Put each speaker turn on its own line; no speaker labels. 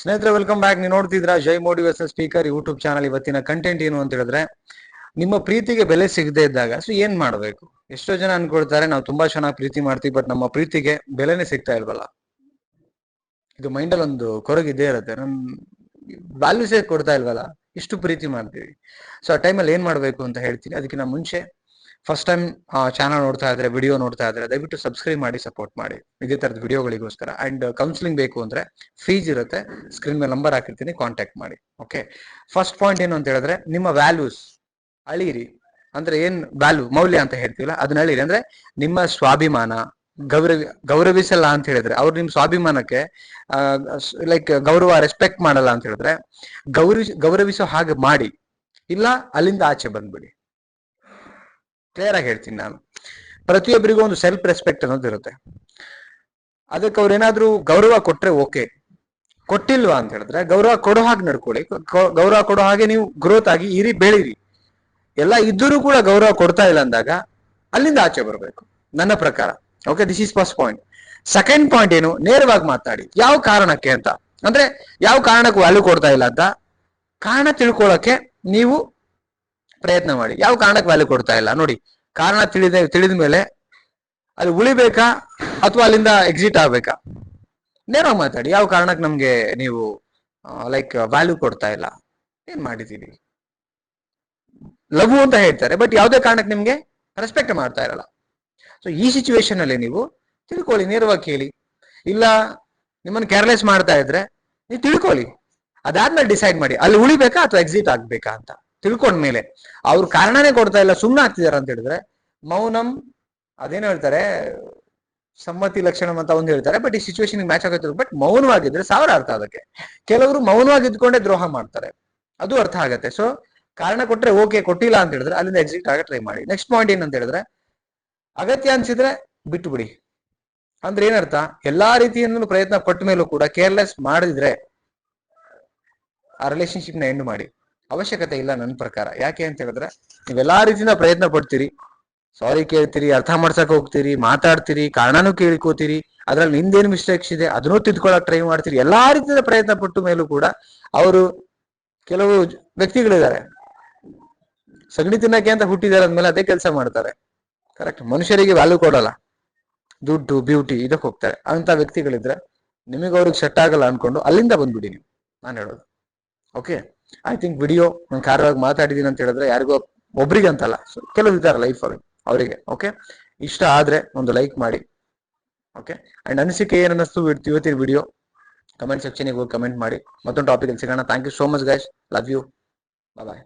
ಸ್ನೇಹಿತರೆ welcome back ನೀವು ನೋಡ್ತಿದ್ರ Jai motivation speaker YouTube channel ಇವತ್ತಿನ ಕಂಟೆಂಟ್ ಏನು ಅಂತ ಹೇಳಿದ್ರೆ, ನಿಮ್ಮ ಪ್ರೀತಿಗೆ ಬೆಲೆ ಸಿಗದೆ ಇದ್ದಾಗ ಸೊ ಏನ್ ಮಾಡಬೇಕು? ಎಷ್ಟೋ ಜನ ಅನ್ಕೊಳ್ತಾರೆ, ನಾವು ತುಂಬಾ ಚೆನ್ನಾಗಿ ಪ್ರೀತಿ ಮಾಡ್ತೀವಿ ಬಟ್ ನಮ್ಮ ಪ್ರೀತಿಗೆ ಬೆಲೆನೇ ಸಿಗ್ತಾ ಇಲ್ವಲ್ಲ? ಇದು ಮೈಂಡಲ್ಲಿ ಒಂದು ಕೊರಗಿದ್ದೇ ಇರುತ್ತೆ. ನಮ್ ವ್ಯಾಲ್ಯೂಸೇ ಕೊಡ್ತಾ ಇಲ್ವಲ್ಲ? ಇಷ್ಟು ಪ್ರೀತಿ ಮಾಡ್ತೀವಿ. ಸೊ ಆ ಟೈಮಲ್ಲಿ ಏನ್ ಮಾಡ್ಬೇಕು ಅಂತ ಹೇಳ್ತೀನಿ. ಅದಕ್ಕಿಂತ ಮುಂಚೆ ಫಸ್ಟ್ ಟೈಮ್ ಚಾನಲ್ ನೋಡ್ತಾ ಇದ್ರೆ ವಿಡಿಯೋ ನೋಡ್ತಾ ಇದ್ರೆ, ದಯವಿಟ್ಟು ಸಬ್ಸ್ಕ್ರೈಬ್ ಮಾಡಿ ಸಪೋರ್ಟ್ ಮಾಡಿ. ಇದೇ ತರದ ವಿಡಿಯೋಗಳಿಗೋಸ್ಕರ ಅಂಡ್ ಕೌನ್ಸಿಲಿಂಗ್ ಬೇಕು ಅಂದ್ರೆ ಫೀಸ್ ಇರುತ್ತೆ. ಸ್ಕ್ರೀನ್ ಮೇಲೆ ನಂಬರ್ ಹಾಕಿರ್ತೀನಿ ಕಾಂಟ್ಯಾಕ್ಟ್ ಮಾಡಿ. ಓಕೆ ಫಸ್ಟ್ ಪಾಯಿಂಟ್ ಏನು ಅಂತ ಹೇಳಿದ್ರೆ, ನಿಮ್ಮ ವ್ಯಾಲ್ಯೂಸ್ ಅಳಿರಿ ಅಂದ್ರೆ ಏನ್ ವ್ಯಾಲ್ಯೂ ಮೌಲ್ಯ ಅಂತ ಹೇಳ್ತೀವಲ್ಲ, ಅದನ್ನ ಅಳಿರಿ ಅಂದ್ರೆ ನಿಮ್ಮ ಸ್ವಾಭಿಮಾನ, ಗೌರವ, ಗೌರವಿಸಲ್ಲ ಅಂತ ಹೇಳಿದ್ರೆ, ಅವ್ರು ನಿಮ್ ಸ್ವಾಭಿಮಾನಕ್ಕೆ ಲೈಕ್ ಗೌರವ ರೆಸ್ಪೆಕ್ಟ್ ಮಾಡಲ್ಲ ಅಂತ ಹೇಳಿದ್ರೆ ಗೌರವಿಸ ಗೌರವಿಸೋ ಹಾಗೆ ಮಾಡಿ. ಇಲ್ಲ, ಅಲ್ಲಿಂದ ಆಚೆ ಬಂದ್ಬಿಡಿ. ಕ್ಲಿಯರ್ ಆಗಿ ಹೇಳ್ತೀನಿ ನಾನು. ಪ್ರತಿಯೊಬ್ಬರಿಗೂ ಒಂದು ಸೆಲ್ಫ್ ರೆಸ್ಪೆಕ್ಟ್ ಅನ್ನೋದು ಇರುತ್ತೆ. ಅದಕ್ಕೆ ಅವ್ರು ಏನಾದ್ರು ಗೌರವ ಕೊಟ್ರೆ ಓಕೆ ಕೊಟ್ಟಿಲ್ವಾ ಅಂತ ಹೇಳಿದ್ರೆ ಗೌರವ ಕೊಡೋ ಹಾಗೆ ನಡ್ಕೊಳ್ಳಿ. ಗೌರವ ಕೊಡೋ ಹಾಗೆ ನೀವು ಗ್ರೋತ್ ಆಗಿ ಇರಿ, ಬೆಳೀರಿ. ಎಲ್ಲ ಇದ್ದರೂ ಕೂಡ ಗೌರವ ಕೊಡ್ತಾ ಇಲ್ಲ ಅಂದಾಗ ಅಲ್ಲಿಂದ ಆಚೆ ಬರಬೇಕು. ನನ್ನ ಪ್ರಕಾರ. Okay this is first point second point ಏನು, ನೇರವಾಗಿ ಮಾತಾಡಿ. ಯಾವ ಕಾರಣಕ್ಕೆ ಅಂತ. ಅಂದ್ರೆ ಯಾವ ಕಾರಣಕ್ಕೆ ವ್ಯಾಲ್ಯೂ ಕೊಡ್ತಾ ಇಲ್ಲ ಅಂತ. ಕಾರಣ ತಿಳ್ಕೊಳ್ಳೋಕೆ ನೀವು ಪ್ರಯತ್ನ ಮಾಡಿ. ಯಾವ ಕಾರಣಕ್ಕೆ ವ್ಯಾಲ್ಯೂ ಕೊಡ್ತಾ ಇಲ್ಲ? ನೋಡಿ, ಕಾರಣ ತಿಳಿದ ತಿಳಿದ ಮೇಲೆ ಅಲ್ಲಿ ಉಳಿಬೇಕಾ ಅಥವಾ ಅಲ್ಲಿಂದ ಎಕ್ಸಿಟ್ ಆಗ್ಬೇಕಾ? ನೇರವಾಗಿ ಮಾತಾಡಿ. ಯಾವ ಕಾರಣಕ್ಕೆ ನಮ್ಗೆ ನೀವು ಲೈಕ್ ವ್ಯಾಲ್ಯೂ ಕೊಡ್ತಾ ಇಲ್ಲ? ಏನ್ ಮಾಡಿದೀವಿ ಲಘು ಅಂತ ಹೇಳ್ತಾರೆ ಬಟ್ ಯಾವುದೇ ಕಾರಣಕ್ಕೆ ನಿಮ್ಗೆ ರೆಸ್ಪೆಕ್ಟ್ ಮಾಡ್ತಾ ಇರಲ್ಲ. ಸೊ ಈ ಸಿಚುವೇಶನ್ ಅಲ್ಲಿ ನೀವು ತಿಳ್ಕೊಳ್ಳಿ, ನೇರವಾಗಿ ಕೇಳಿ. ಇಲ್ಲ, ನಿಮ್ಮನ್ನು ಕೇರ್ಲೆಸ್ ಮಾಡ್ತಾ ಇದ್ರೆ, ನೀವು ತಿಳ್ಕೊಳ್ಳಿ. ಅದಾದ್ಮೇಲೆ ಡಿಸೈಡ್ ಮಾಡಿ. ಅಲ್ಲಿ ಉಳಿಬೇಕಾ ಅಥವಾ ಎಕ್ಸಿಟ್ ಆಗ್ಬೇಕಾ ಅಂತ. ತಿಳ್ಕೊಂಡ್ಮೇಲೆ ಅವ್ರು ಕಾರಣನೇ ಕೊಡ್ತಾ ಇಲ್ಲ ಸುಮ್ಮನೆ ಆಗ್ತಿದಾರ ಅಂತ ಹೇಳಿದ್ರೆ, ಮೌನಂ ಅದೇನು ಹೇಳ್ತಾರೆ, ಸಮ್ಮತಿ ಲಕ್ಷಣ ಅಂತ ಒಂದು ಹೇಳ್ತಾರೆ ಬಟ್ ಈ ಸಿಚುವೇಶನ್ ಮ್ಯಾಚ್ ಆಗುತ್ತೆ. ಬಟ್ ಮೌನವಾಗಿದ್ರೆ ಸಾವಿರ ಅರ್ಥ ಅದಕ್ಕೆ. ಕೆಲವರು ಮೌನವಾಗಿ ಇದ್ಕೊಂಡೇ ದ್ರೋಹ ಮಾಡ್ತಾರೆ. ಅದು ಅರ್ಥ ಆಗತ್ತೆ. ಸೊ ಕಾರಣ ಕೊಟ್ರೆ ಓಕೆ ಕೊಟ್ಟಿಲ್ಲ ಅಂತ ಹೇಳಿದ್ರೆ ಅಲ್ಲಿಂದ ಎಕ್ಸಿಟ್ ಆಗ ಟ್ರೈ ಮಾಡಿ. ನೆಕ್ಸ್ಟ್ ಪಾಯಿಂಟ್ ಏನಂತ ಹೇಳಿದ್ರೆ, ಅಗತ್ಯ ಅನ್ಸಿದ್ರೆ ಬಿಟ್ಟು ಬಿಡಿ. ಅಂದ್ರೆ ಏನರ್ಥ? ಎಲ್ಲಾ ರೀತಿಯಿಂದಲೂ ಪ್ರಯತ್ನ ಪಟ್ಟ ಮೇಲೂ ಕೂಡ ಕೇರ್ಲೆಸ್ ಮಾಡಿದ್ರೆ ಆ ರಿಲೇಶನ್ಶಿಪ್ನ ಎಂಡ್ ಮಾಡಿ. ಅವಶ್ಯಕತೆ ಇಲ್ಲ ನನ್ನ ಪ್ರಕಾರ. ಯಾಕೆ ಅಂತ ಹೇಳಿದ್ರೆ, ನೀವೆಲ್ಲಾ ರೀತಿಯಿಂದ ಪ್ರಯತ್ನ ಪಡ್ತೀರಿ. ಸಾರಿ ಕೇಳ್ತೀರಿ, ಅರ್ಥ ಮಾಡ್ಸಕ್ ಹೋಗ್ತೀರಿ, ಮಾತಾಡ್ತೀರಿ, ಕಾರಣನೂ ಕೇಳ್ಕೋತೀರಿ, ಅದ್ರಲ್ಲಿ ನಿಂದೇನು ಮಿಸ್ಟೇಕ್ಸ್ ಇದೆ, ಅದನ್ನೂ ತಿದ್ಕೊಳಕ್ ಟ್ರೈ ಮಾಡ್ತೀರಿ, ಎಲ್ಲಾ ರೀತಿಯಿಂದ ಪ್ರಯತ್ನ ಪಟ್ಟು ಮೇಲೂ ಕೂಡ ಅವರು ಕೆಲವು ವ್ಯಕ್ತಿಗಳಿದ್ದಾರೆ. ಸಗಣಿ ತಿನ್ನಕ್ಕೆ ಅಂತ ಹುಟ್ಟಿದ್ದಾರೆ ಅಂದ್ಮೇಲೆ ಅದೇ ಕೆಲಸ ಮಾಡ್ತಾರೆ. ಕರೆಕ್ಟ್ ಮನುಷ್ಯರಿಗೆ ವ್ಯಾಲ್ಯೂ ಕೊಡಲ್ಲ. ದುಡ್ಡು ಬ್ಯೂಟಿ ಇದಕ್ಕೆ ಹೋಗ್ತಾರೆ. ಅಂತ ವ್ಯಕ್ತಿಗಳಿದ್ರೆ ನಿಮಗೆ ಅವ್ರಿಗೆ ಸೆಟ್ ಆಗಲ್ಲ ಅನ್ಕೊಂಡು ಅಲ್ಲಿಂದ ಬಂದ್ಬಿಡಿ ನೀವು. ನಾನು ಹೇಳೋದು. ಓಕೆ ಐ ಥಿಂಕ್ ವಿಡಿಯೋ ನಾನು ಕಾರ್ಯವಾಗಿ ಮಾತಾಡಿದೀನಿ ಅಂತ ಹೇಳಿದ್ರೆ ಯಾರಿಗೋ ಒಬ್ರಿಗೆ ಅಂತಲ್ಲ ಕೆಲವು ಇದ್ದಾರೆ ಲೈಫ್ ಅಲ್ಲಿ ಅವರಿಗೆ ಓಕೆ ಇಷ್ಟ ಆದ್ರೆ ಒಂದು ಲೈಕ್ ಮಾಡಿ ಓಕೆ ಅಂಡ್ ಅನಿಸಿಕೆ ಏನು ಅನ್ನಿಸ್ತು ಇವತ್ತು- ಇವತ್ತಿನ ವಿಡಿಯೋ ಕಮೆಂಟ್ ಸೆಕ್ಷನಿಗೆ ಹೋಗಿ ಕಮೆಂಟ್ ಮಾಡಿ. ಮತ್ತೊಂದು ಟಾಪಿಕ್ ಸಿಗೋಣ. Thank you so much guys love you bye